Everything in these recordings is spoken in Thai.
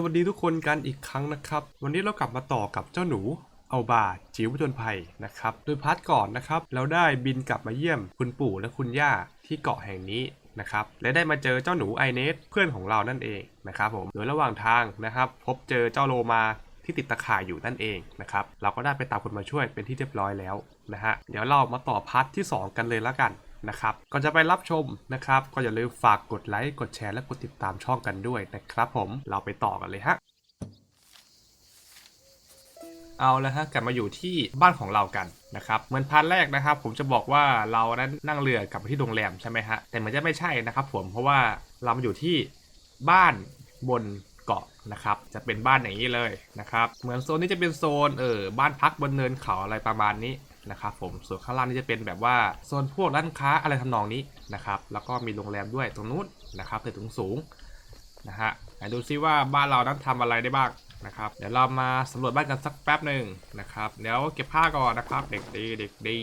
สวัสดีทุกคนกันอีกครั้งนะครับ วันนี้เรากลับมาต่อกับเจ้าหนูเอาบาจิ๋วผจญภัยนะครับ โดยพาร์ทก่อนนะครับ เราได้บินกลับมาเยี่ยมคุณปู่และคุณย่าที่เกาะแห่งนี้นะครับ และได้มาเจอเจ้าหนูไอเนสเพื่อนของเรานั่นเองนะครับผม โดยระหว่างทางนะครับ พบเจอเจ้าโลมาที่ติดตะข่ายอยู่นั่นเองนะครับ เราก็ได้ไปตามคนมาช่วยเป็นที่เรียบร้อยแล้วนะฮะ เดี๋ยวเรามาต่อพาร์ทที่สองกันเลยละกัน นะครับ ก่อนจะไปรับชมนะครับ ก็อย่าลืมฝากกดไลค์ กดแชร์ และกดติดตามช่องกันด้วยนะครับผม เราไปต่อกันเลยฮะเอาแล้วฮะกลับมาอยู่ที่บ้านของเรากันนะครับเหมือนพาร์ทแรกนะครับ ผมจะบอกว่าเรานั้นนั่งเรือกลับไปที่โรงแรมใช่ไหมฮะแต่เหมันจะไม่ใช่นะครับ ผมเพราะว่าเรามาอยู่ที่บ้านบนเกาะนะครับ จะเป็นบ้านอย่างนี้เลยนะครับ เหมือนโซนนี้จะเป็นโซนเออบ้านพักบนเนินเขาอะไรประมาณนี้ นะครับผมส่วนข้างล่างนี่จะเป็นแบบว่าโซนพวกร้านค้าอะไรทำนองนี้นะครับแล้วก็มีโรงแรมด้วยตรงนู้นนะครับแต่ตรงสูงๆนะฮะไหนดูซิว่าบ้านเรานั้นทำอะไรได้บ้างนะครับเดี๋ยวเรามาสำรวจบ้านกันสักแป๊บหนึ่งนะครับเดี๋ยวเก็บผ้าก่อนนะครับ เด็กดีเด็กดี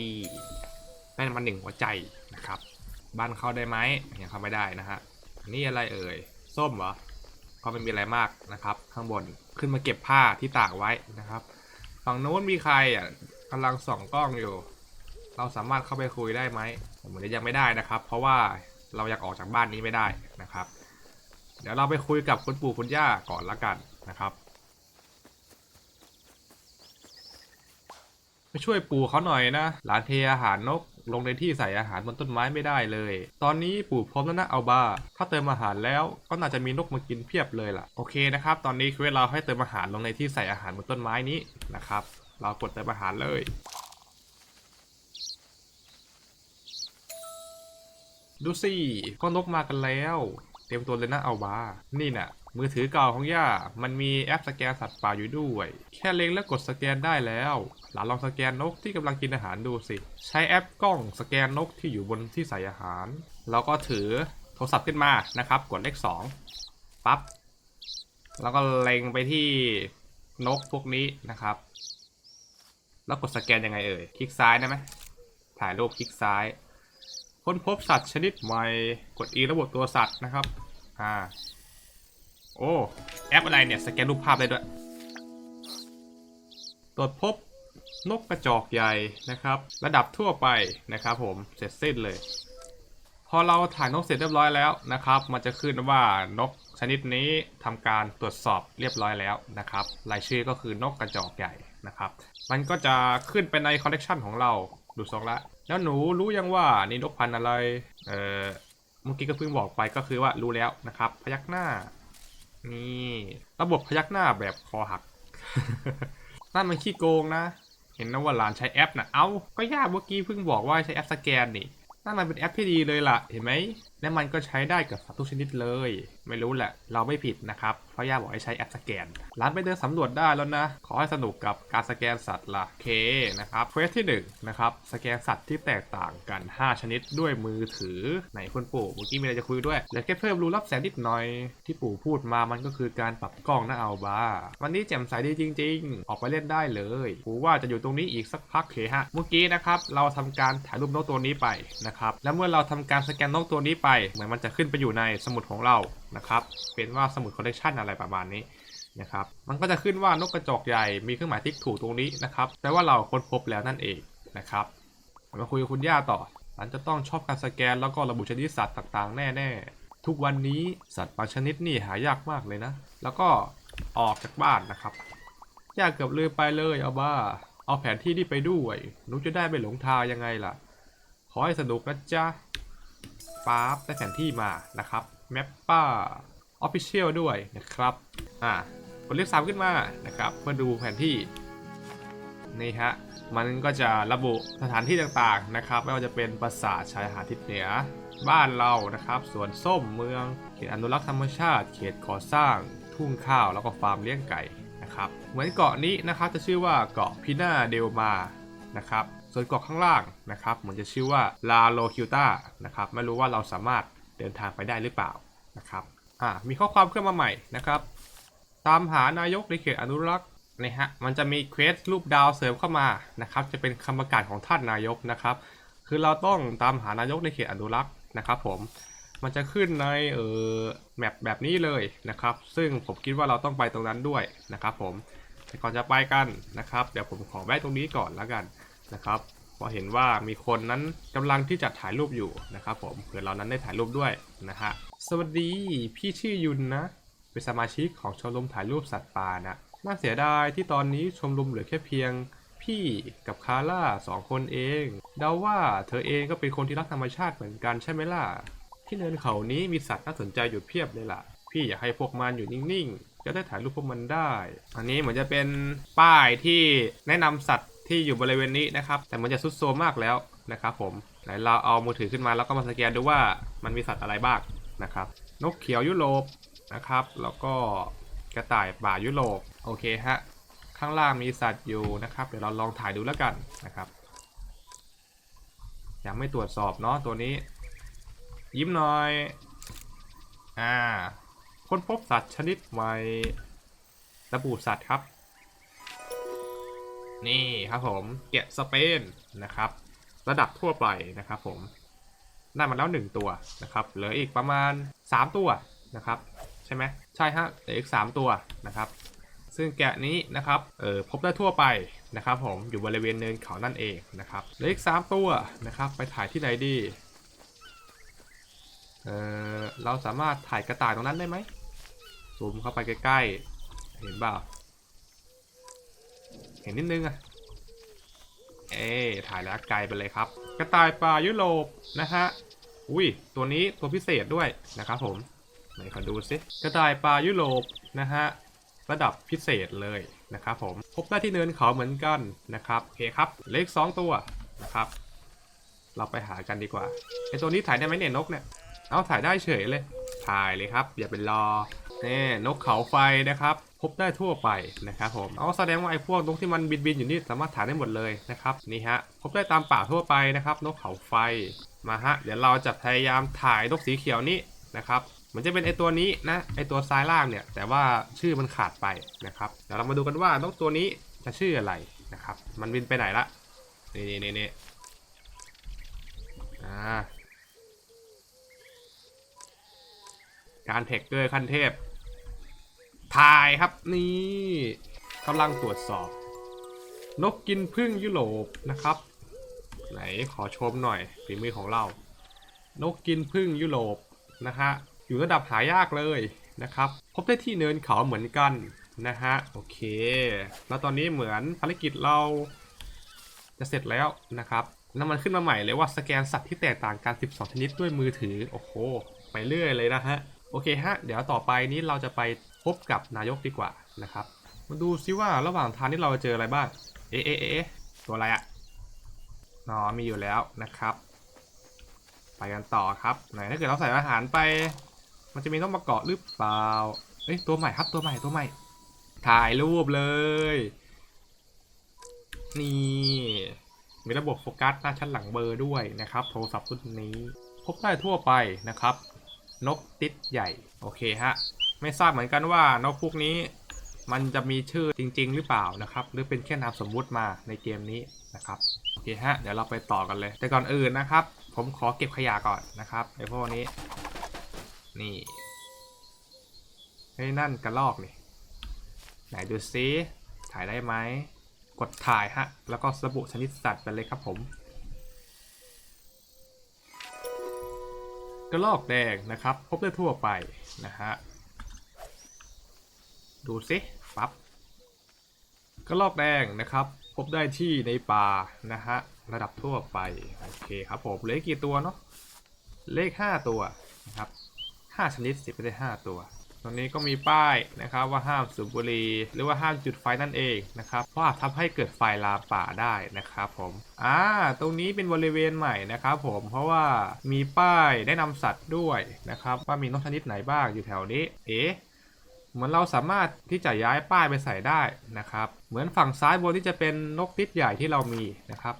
ได้มาหนึ่งหัวใจนะครับ บ้านเข้าได้ไหมยังเข้าไม่ได้นะฮะนี่อะไรเอ่ยส้มเหรอก็ไม่มีอะไรมากนะครับ ข้างบนขึ้นมาเก็บผ้าที่ตากไว้นะครับ ฝั่งโน้นมีใครอะ กำลังส่องกล้องอยู่ เราสามารถเข้าไปคุยได้ไหมผมเหมือนจะยังไม่ได้นะครับ เพราะว่าเราอยากออกจากบ้านนี้ไม่ได้นะครับ เดี๋ยวเราไปคุยกับคุณปู่คุณย่าก่อนละกันนะครับไปช่วยปู่เขาหน่อยนะ หลานเทอาหารนกลงในที่ใส่อาหารบนต้นไม้ไม่ได้เลย ตอนนี้ปู่พร้อมแล้วนะเอาบาถ้าเติมอาหารแล้วก็น่าจะมีนกมากินเพียบเลยล่ะ โอเคนะครับ ตอนนี้คือเราให้เติมอาหารลงในที่ใส่อาหารบนต้นไม้นี้นะครับ เรากดเติมอาหารเลย ดูสิก็นกมากันแล้ว เตรียมตัวเลยนะเอาบานี่น่ะ มือถือเก่าของย่า มันมีแอปสแกนสัตว์ป่าอยู่ด้วย แค่เล็งแล้วกดสแกนได้แล้ว หลานลองสแกนนกที่กำลังกินอาหารดูสิ ใช้แอปกล้องสแกนนกที่อยู่บนที่ใส่อาหาร แล้วก็ถือโทรศัพท์ขึ้นมานะครับ กดเลข2ปั๊บแล้วก็เล็งไปที่นกพวกนี้นะครับ แล้วกดสแกนยังไงเอ่ย คลิกซ้ายได้ไหม ถ่ายรูปคลิกซ้าย ค้นพบสัตว์ชนิดใหม่ กด E ระบบตัวสัตว์นะครับ อ่า โอ้ แอปอะไรเนี่ย สแกนรูปภาพได้ด้วย ตรวจพบนกกระจอกใหญ่นะครับ ระดับทั่วไปนะครับผม เสร็จสิ้นเลย พอเราถ่ายนกเสร็จเรียบร้อยแล้วนะครับ มันจะขึ้นว่านกชนิดนี้ทำการตรวจสอบเรียบร้อยแล้วนะครับ รายชื่อก็คือนกกระจอกใหญ่ นะครับ มันก็จะขึ้นไปในคอลเลกชันของเรา ดูทรงละ แล้วหนูรู้ยังว่านี่นกพันธ์อะไร เออเมื่อกี้ก็เพิ่งบอกไปก็คือว่ารู้แล้วนะครับ พยักหน้า นี่ระบบพยักหน้าแบบคอหัก นั่นมันขี้โกงนะ เห็นนะว่าหลานใช้แอปนะเอา้า ก็ยากเมื่อกี้เพิ่งบอกว่าใช้แอปสแกนนี่นั่นมันเป็นแอปที่ดีเลยล่ะ เห็นไหมและมันก็ใช้ได้กับสัตว์ทุกชนิดเลย ไม่รู้แหละ เราไม่ผิดนะครับ เพราะย่าบอกให้ใช้แอปสแกน ร้านไปเดินสำรวจได้แล้วนะ ขอให้สนุกกับการสแกนสัตว์ละเคนะครับเควสที่1นงนะครับ สแกนสัตว์ที่แตกต่างกัน 5 ชนิดด้วยมือถือ ไหนคุณปู่เมื่อกี้มีอะไรจะคุยด้วยแล้วแค่เพิ่มรูรับแสงนิดหน่อย ที่ปู่พูดมามันก็คือการปรับกล้องนะเอาบ้า วันนี้แจ่มใสดีจริง ๆ ออกไปเล่นได้เลยปู่ว่าจะอยู่ตรงนี้อีกสักพักเคฮะ เมื่อกี้นะครับ เราทำการถ่ายรูปนกตัวนี้ไปนะครับ แล้วเมื่อเราทำการสแกนนกตัวนี้ไปเหมือนมันจะขึ้นไปอยู่ในสมุดของเรานะครับ เป็นว่าสมุดคอลเลกชันอะไรประมาณนี้นะครับ มันก็จะขึ้นว่านกกระจอกใหญ่มีเครื่องหมายติ๊กถูกตรงนี้นะครับแปลว่าเราค้นพบแล้วนั่นเองนะครับมาคุยกับคุณย่าต่อหลันจะต้องชอบการสแกนแล้วก็ระบุชนิดสัตว์ต่างๆ แน่ๆ ทุกวันนี้สัตว์บางชนิดนี่หายากมากเลยนะ แล้วก็ออกจากบ้านนะครับย่าเกือบลืมไปเลยเอาบ้า เอาแผนที่นี่ไปด้วยหนูจะได้ไม่หลงทางยังไงล่ะ ขอให้สนุกนะจ๊ะ ป๊าบได้แผนที่มานะครับแมปป้าออฟฟิเชียลด้วยนะครับอ่ากดเลขสามขึ้นมานะครับเพื่อดูแผนที่นี่ฮะมันก็จะระบุสถานที่ต่างๆนะครับไม่ว่าจะเป็นปราสาทชายหาดทิศเหนือ บ้านเรานะครับสวนส้มเมืองเขตอนุรักษ์ธรรมชาติ เขตก่อสร้าง ทุ่งข้าวแล้วก็ฟาร์มเลี้ยงไก่นะครับเหมือนเกาะนี้นะครับจะชื่อว่าเกาะพินาเดลมานะครับส่วนเกาะข้างล่างนะครับเหมือนจะชื่อว่าลาโลคิวตานะครับไม่รู้ว่าเราสามารถเดินทางไปได้หรือเปล่านะครับอ่ามีข้อความขึ้นมาใหม่นะครับ ตามหานายกในเขตอนุรักษ์นะฮะมันจะมีเควสรูปดาวเสริมเข้ามานะครับจะเป็นคำประกาศของท่านนายกนะครับคือเราต้องตามหานายกในเขตอนุรักษ์นะครับผมมันจะขึ้นในเออแมปแบบนี้เลยนะครับ ซึ่งผมคิดว่าเราต้องไปตรงนั้นด้วยนะครับผมแต่ก่อนจะไปกันนะครับ เดี๋ยวผมขอแวะตรงนี้ก่อนแล้วกัน นะครับพราะเห็นว่ามีคนนั้นกำลังที่จะถ่ายรูปอยู่นะครับผมเผื่อเรานั้นได้ถ่ายรูปด้วยนะฮะสวัสดีพี่ชื่อยุนนะ เป็นสมาชิกของชมรมถ่ายรูปสัตว์ป่านะน่าเสียดายที่ตอนนี้ชมรมเหลือแค่เพียงพี่กับคาร่าสองคนเอง เดาว่าเธอเองก็เป็นคนที่รักธรรมชาติเหมือนกันใช่ไหมล่ะ ที่เนินเขานี้มีสัตว์น่าสนใจอยู่เพียบเลยล่ะ พี่อยากให้พวกมันอยู่นิ่งๆ จะได้ถ่ายรูปพวกมันได้ อันนี้เหมือนจะเป็นป้ายที่แนะนำสัตว์ ที่อยู่บริเวณนี้นะครับ แต่มันจะซุดโซมมากแล้วนะครับผมไหนเราเอามือถือขึ้นมาแล้วก็มาสแกนดูว่ามันมีสัตว์อะไรบ้างนะครับ นกเขียวยุโรปนะครับ แล้วก็กระต่ายป่ายุโรปโอเคฮะข้างล่างมีสัตว์อยู่นะครับ เดี๋ยวเราลองถ่ายดูแล้วกันนะครับยังไม่ตรวจสอบเนาะตัวนี้ ยิ้มหน่อยอ่าค้นพบสัตว์ชนิดใหม่ระบุสัตว์ครับ นี่ครับผมแกะสเปนนะครับ ระดับทั่วไปนะครับผมได้มาแล้วหนึ่งตัวนะครับเหลืออีกประมาณ 3 ตัวนะครับใช่ไหมใช่ฮะเหลืออีก 3 ตัวนะครับซึ่งแกะนี้นะครับเออพบได้ทั่วไปนะครับผมอยู่บริเวณเนินเขานั่นเองนะครับเหลืออีก 3 ตัวนะครับไปถ่ายที่ไหนดีเออเราสามารถถ่ายกระต่ายตรงนั้นได้ไหมซูมเข้าไปใกล้ๆ เห็นเปล่า เห็นนิดนึงอะเอ๊ถ่ายแล้วไกลไปเลยครับ กระต่ายป่ายุโรปนะฮะ อุ้ย ตัวนี้ตัวพิเศษด้วยนะครับผม ไหนขอดูซิกระต่ายป่ายุโรปนะฮะ ระดับพิเศษเลยนะครับผม พบได้ที่เนินเขาเหมือนกันนะครับโอเคครับ เลขสองตัวนะครับ เราไปหากันดีกว่าไอตัวนี้ถ่ายได้ไหมเนี่ยนกเนี่ย เอาถ่ายได้เฉยเลย ถ่ายเลยครับ อย่าเป็นรอ นี่นกเขาไฟนะครับ พบได้ทั่วไปนะครับผมเอาแสดงว่าไอ้พวกนกที่มันบินบินอยู่นี่สามารถถ่ายได้หมดเลยนะครับนี่ฮะพบได้ตามป่าทั่วไปนะครับ นกเขาไฟมาฮะเดี๋ยวเราจะพยายามถ่ายนกสีเขียวนี้นะครับมันจะเป็นไอตัวนี้นะไอตัวซ้ายล่างเนี่ย แต่ว่าชื่อมันขาดไปนะครับเดี๋ยวเรามาดูกันว่านกตัวนี้จะชื่ออะไรนะครับ มันบินไปไหนละนี่นี่นี่นี่อ่า การเทคเกอร์ขั้นเทพ ถ่ายครับนี่กำลังตรวจสอบ นกกินพึ่งยุโรปนะครับ ไหนขอชมหน่อยฝีมือของเรา นกกินพึ่งยุโรปนะฮะอยู่ระดับหายากเลยนะครับ พบได้ที่เนินเขาเหมือนกันนะฮะโอเค แล้วตอนนี้เหมือนภารกิจเราจะเสร็จแล้วนะครับแล้วมันขึ้นมาใหม่เลยว่าสแกนสัตว์ที่แตกต่างกัน 12 ชนิดด้วยมือถือ โอ้โห ไปเรื่อยเลยนะฮะ โอเคฮะ เดี๋ยวต่อไปนี้เราจะไปพบกับนายกดีกว่านะครับ มาดูซิว่าระหว่างทางที่เราจะเจออะไรบ้าง เอ๊ะเอ๊ะเอ๊ะตัวอะไรอะอ๋อมีอยู่แล้วนะครับ ไปกันต่อครับไหนถ้าเกิดเราใส่อาหารไป มันจะมีต้องมาเกาะหรือเปล่า เอ้ยตัวใหม่ครับตัวใหม่ตัวใหม่ ถ่ายรูปเลย นี่ มีระบบโฟกัสหน้าชั้นหลังเบอร์ด้วยนะครับ โทรศัพท์รุ่นนี้ พบได้ทั่วไปนะครับ นกติดใหญ่ โอเคฮะ ไม่ทราบเหมือนกันว่านกพวกนี้มันจะมีชื่อจริง ๆ หรือเปล่านะครับ หรือเป็นแค่นามสมมุติมาในเกมนี้นะครับโอเคฮะเดี๋ยวเราไปต่อกันเลย แต่ก่อนอื่นนะครับ ผมขอเก็บขยะก่อนนะครับไอพวกนี้ นี่เฮ้นั่นกระลอกนี่ไหนดูซิถ่ายได้ไหมกดถ่ายฮะ แล้วก็ระบุชนิดสัตว์ไปเลยครับผม ระลอกแดงนะครับ พบได้ทั่วไปนะฮะ ดูสิปั๊บกระลอกแดงนะครับ พบได้ที่ในป่านะฮะ ระดับทั่วไป โอเคครับผมเลขกี่ตัวเนาะเลข 5 ตัวนะครับ5ชนิดสิบไปได้ 5 ตัว รงนี้ก็มีป้ายนะครับว่าห้ามสูบบุหรี่หรือว่าห้ามจุดไฟนั่นเองนะครับเพราะอาจทำให้เกิดไฟลามป่าได้นะครับผมอ่าตรงนี้เป็นบริเวณใหม่นะครับผมเพราะว่ามีป้ายแนะนำสัตว์ด้วยนะครับว่ามีนกชนิดไหนบ้างอยู่แถวนี้ เอ๊ะเหมือนเราสามารถที่จะย้ายป้ายไปใส่ได้นะครับเหมือนฝั่งซ้ายบนที่จะเป็นนกติดใหญ่ที่เรามีนะครับ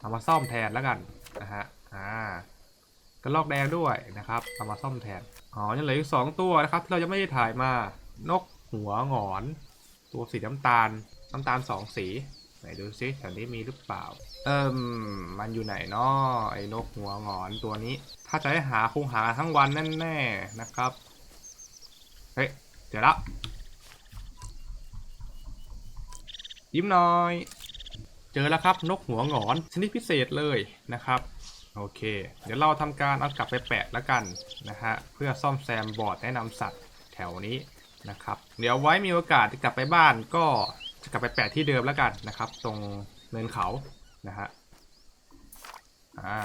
เอามาซ่อมแทนแล้วกันนะฮะอ่ากระลอกแดงด้วยนะครับเอามาซ่อมแทน อ๋อยังเหลืออีกสองตัวนะครับที่เรายังไม่ได้ถ่ายมา นกหัวหงอน ตัวสีน้ำตาล น้ำตาลสองสีไหนดูซิแถวนี้มีหรือเปล่า เอิมมันอยู่ไหนเนาะไอ้นกหัวหงอนตัวนี้ ถ้าจะให้หาคงหาทั้งวันแน่ๆนะครับ เฮ้ยเดี๋ยวละยิ้มหน่อย เจอแล้วครับนกหัวหงอนชนิดพิเศษเลยนะครับ โอเค เดี๋ยวเราทำการเอากลับไปแปะแล้วกันนะฮะเพื่อซ่อมแซมบอร์ดแนะนำสัตว์แถวนี้นะครับ เดี๋ยวไว้มีโอกาสกลับไปบ้านก็จะกลับไปแปะที่เดิมแล้วกันนะครับ ตรงเนินเขานะฮะอ่า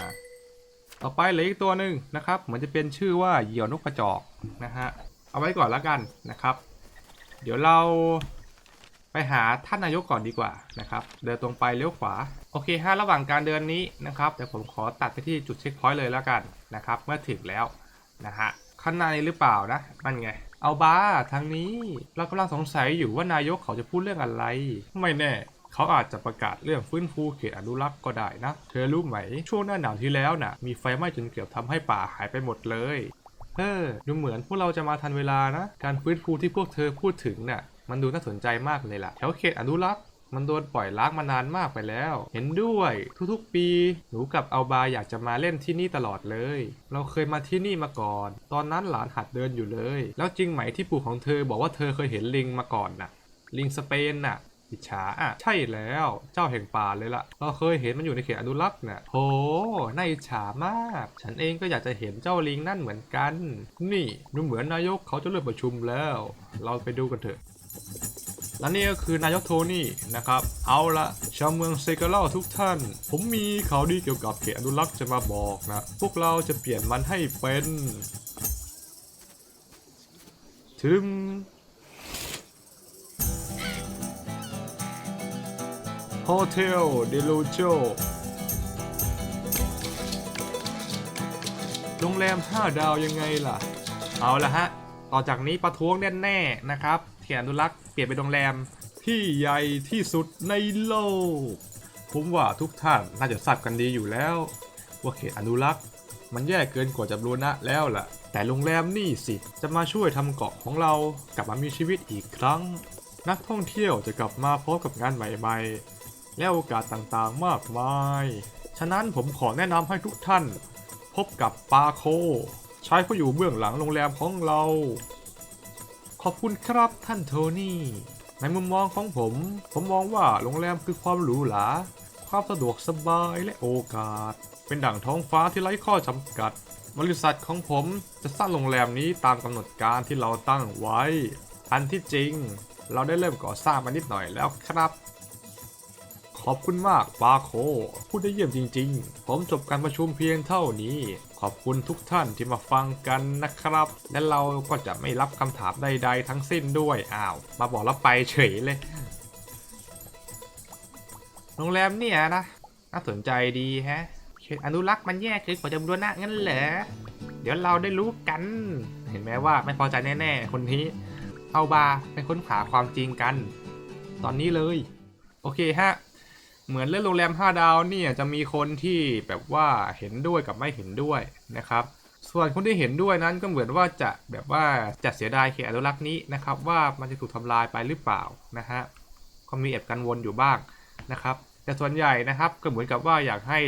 ต่อไปเหลืออีกตัวหนึ่งนะครับเหมือนจะเป็นชื่อว่าเหยี่ยวนกกระจอกนะฮะเอาไว้ก่อนแล้วกันนะครับ เดี๋ยวเรา ไปหาท่านนายกก่อนดีกว่านะครับ เดินตรงไปเลี้ยวขวา โอเคฮะระหว่างการเดินนี้นะครับเดี๋ยวผมขอตัดไปที่จุดเช็คพอยต์เลยแล้วกันนะครับ เมื่อถึงแล้วนะฮะข้างในหรือเปล่านะนั่นไง เอาบ้าทางนี้เรากำลังสงสัยอยู่ว่านายกเขาจะพูดเรื่องอะไร ไม่แน่เขาอาจจะประกาศเรื่องฟื้นฟูเขตอนุรักษ์ก็ได้นะ เธอรู้ไหม ช่วงหน้าหนาวที่แล้วน่ะ มีไฟไหม้จนเกือบทำให้ป่าหายไปหมดเลย เออดูเหมือนพวกเราจะมาทันเวลานะ การฟื้นฟูที่พวกเธอพูดถึงน่ะ มันดูน่าสนใจมากเลยล่ะ แถวเขตอนุรักษ์มันโดนปล่อยล้างมานานมากไปแล้ว เห็นด้วย ทุกๆ ปี หนูกับเอาบาอยากจะมาเล่นที่นี่ตลอดเลย เราเคยมาที่นี่มาก่อน ตอนนั้นหลานหัดเดินอยู่เลย แล้วจริงไหมที่ปู่ของเธอบอกว่าเธอเคยเห็นลิงมาก่อนน่ะ ลิงสเปนน่ะ อิจฉาอะ ใช่แล้ว เจ้าแห่งป่าเลยล่ะ เราเคยเห็นมันอยู่ในเขตอนุรักษ์น่ะโหน่าอิจฉามาก ฉันเองก็อยากจะเห็นเจ้าลิงนั่นเหมือนกัน นี่ดูเหมือนนายกเขาจะเริ่มประชุมแล้ว เราไปดูกันเถอะ และนี่ก็คือนายกโทนี่นะครับ เอาละชาวเมืองเซกาเล่าทุกท่าน ผมมีข่าวดีเกี่ยวกับเขตอนุรักษ์จะมาบอกนะ พวกเราจะเปลี่ยนมันให้เป็นถึงโฮเทลเดลูโจโรงแรม 5 ดาวยังไงล่ะ เอาละฮะ ต่อจากนี้ประท้วงแน่ๆนะครับ เขตอนุรักษ์เปลี่ยนเป็นโรงแรมที่ใหญ่ที่สุดในโลก ผมว่าทุกท่านน่าจะทราบกันดีอยู่แล้ว ว่าเขตอนุรักษ์ มันแย่เกินกว่าจะบรูนะแล้วล่ะ แต่โรงแรมนี่สิจะมาช่วยทำเกาะของเรากลับมามีชีวิตอีกครั้ง นักท่องเที่ยวจะกลับมาพร้อมกับงานใหม่ๆ และโอกาสต่างๆมากมาย ฉะนั้นผมขอแนะนำให้ทุกท่าน พบกับปาโคชายผู้อยู่เบื้องหลังโรงแรมของเรา ขอบคุณครับท่านโทนี่ ในมุมมองของผม ผมมองว่าโรงแรมคือความหรูหรา ความสะดวกสบายและโอกาส เป็นดั่งท้องฟ้าที่ไร้ข้อจำกัด บริษัทของผมจะสร้างโรงแรมนี้ตามกำหนดการที่เราตั้งไว้ อันที่จริง เราได้เริ่มก่อสร้างมานิดหน่อยแล้วครับ ขอบคุณมากปาโค พูดได้เยี่ยมจริง ๆ ผมจบการประชุมเพียงเท่านี้ ขอบคุณทุกท่านที่มาฟังกันนะครับ และเราก็จะไม่รับคำถามใด ๆ ทั้งสิ้นด้วย อ้าว มาบอกแล้วไปเฉยเลย โรงแรมเนี่ยนะ น่าสนใจดีแฮะเขตอนุรักษ์มันแย่เกินกว่าจะบูรณะงั้นเหรอ เดี๋ยวเราได้รู้กัน เห็นไหมว่าไม่พอใจแน่ๆ คนนี้ เอาบาไปค้นหาความจริงกัน ตอนนี้เลย โอเคฮะ เหมือนเรื่องโรงแรม 5 ดาวเนี่ยจะมีคนที่แบบว่าเห็นด้วยกับไม่เห็นด้วยนะครับ ส่วนคนที่เห็นด้วยนั้นก็เหมือนว่าจะแบบว่าจะเสียดายเขตอนุรักษ์นี้นะครับ ว่ามันจะถูกทำลายไปหรือเปล่านะฮะก็มีแอบกันวนอยู่บ้างนะครับ แต่ส่วนใหญ่นะครับก็เหมือนกับว่าอยากให้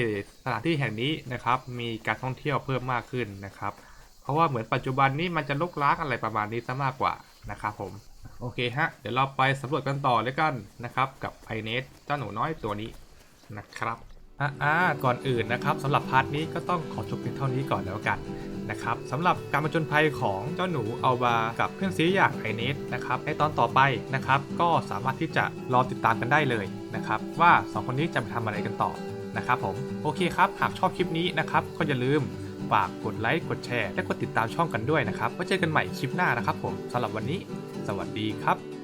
สถานที่แห่งนี้นะครับ มีการท่องเที่ยวเพิ่มมากขึ้นนะครับ เพราะว่าเหมือนปัจจุบันนี้มันจะลกล้างอะไรประมาณนี้ซะมากกว่านะครับผม โอเคฮะ เดี๋ยวเราไปสำรวจกันต่อเลยกันนะครับ กับไอเนสเจ้าหนูน้อยตัวนี้นะครับอ่าก่อนอื่นนะครับสำหรับพาร์ทนี้ก็ต้องขอจบเพียงเท่านี้ก่อนแล้วกันนะครับสำหรับการประจนภัยของเจ้าหนูอัลบากับเพื่อนซีอย่างไอเนสนะครับในตอนต่อไปนะครับ ก็สามารถที่จะรอติดตามกันได้เลยนะครับ ว่าสองคนนี้จะไปทำอะไรกันต่อนะครับผมโอเคครับ หากชอบคลิปนี้นะครับก็อย่าลืมฝากกดไลค์กดแชร์ และกดติดตามช่องกันด้วยนะครับไว้เจอกันใหม่คลิปหน้านะครับผมสำหรับวันนี้ สวัสดีครับ